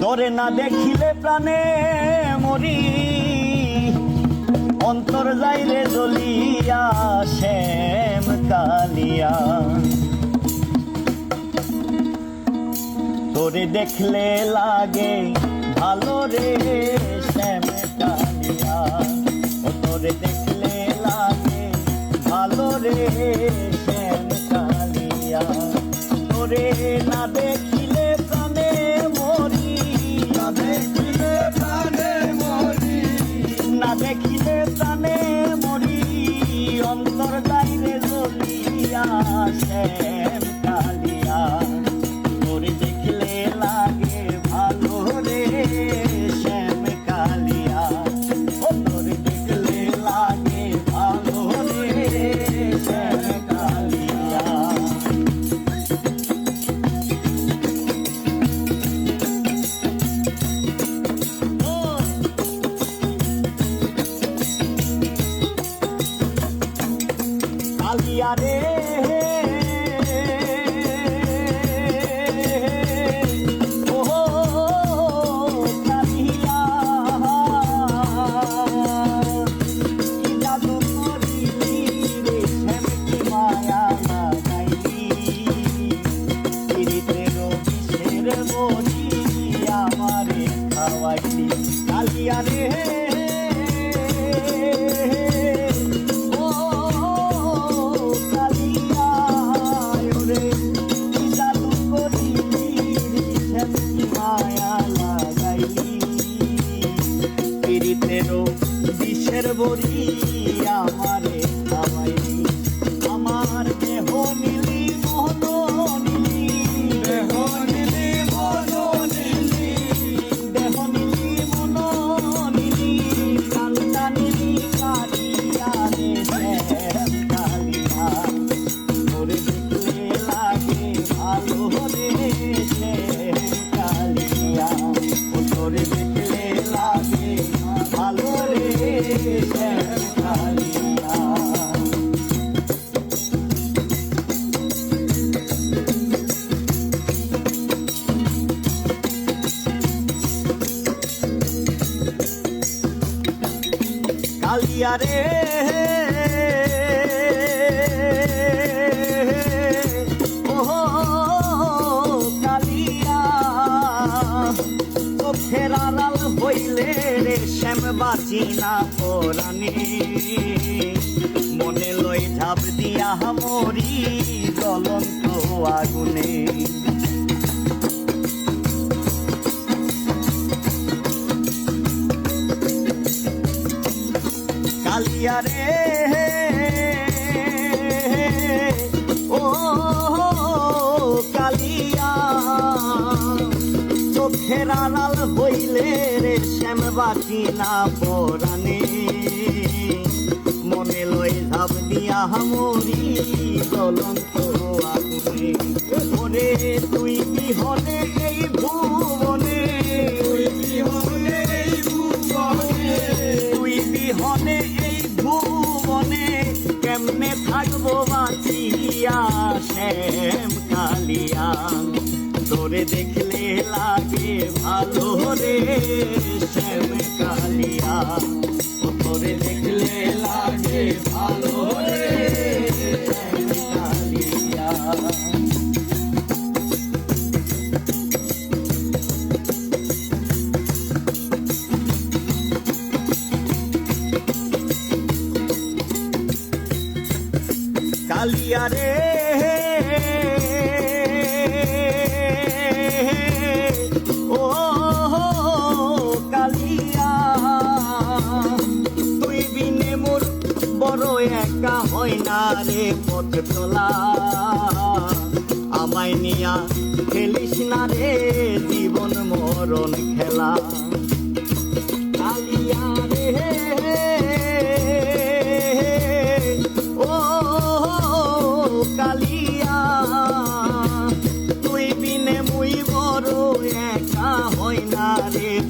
তোরে না দেখিলে প্রাণে মরি। অন্তর যাইরে জ্বলিয়া শ্যাম কালিয়া। তোরে দেখলে লাগে ভালো রে শ্যাম কালিয়া। ও তোরে দেখলে লাগে ভালো রে শ্যাম কালিয়া। তোরে শ্যাম কালিয়া। তোরে দেখলে লাগে ভালো রে শ্যাম কালিয়া। ও তোরে দেখলে লাগে ভালো রে শ্যাম কালিয়া। কালিয়া রে বিষের বড়ি আমারে খাওয়াইলি কালিয়া রে ও কালিয়া রে কালিয়া রে। ও কালিয়া চোখের আড়াল মনে লই ঝাপ দিয়া মরি জ্বলন্ত আগুনে। কালিয়া রে কালিয়া মনে লই ঝাপ দিয়া মরি জ্বলন্ত দেখলে লাগে ভালো রে শ্যাম কালিয়া। ও দেখলে লাগে ভালো রে কালিয়া। কালিয়া রে রে পথ তোলা আমায় নিয়া খেলিস না রে জীবন মরণ খেলা। কালিয়া রে, ও কালিয়া তুই বিনে মুই বড় একা হয় না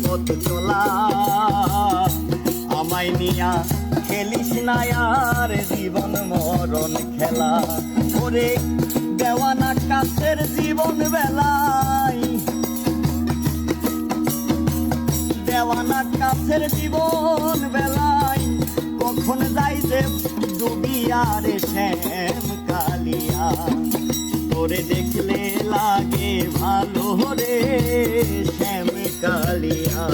পথ চলা। আমায় খেলিস না আর জীবন মরণ খেলা। ওরে দেওয়ানা কাছের জীবন বেলায়। জানা কাছের জীবন বেলায়। কখন যাইতে ডুবিয়া রে শ্যাম কালিয়া। তোরে দেখলে লাগে ভালো রে শ্যাম কালিয়া।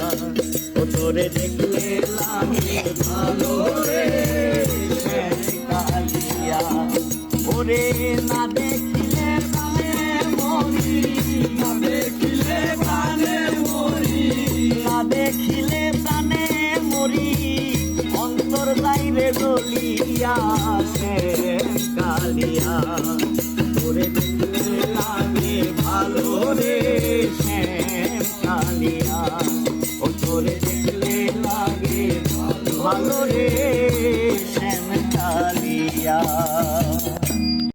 তোরে দেখলে ভালো রে। কালিয়া, ওরে না দেখিলে বালে মরি। না দেখিলে বালে মরি। না দেখিলে প্রাণে মরি। অন্তর বাইরে গলিয়া কালিয়া।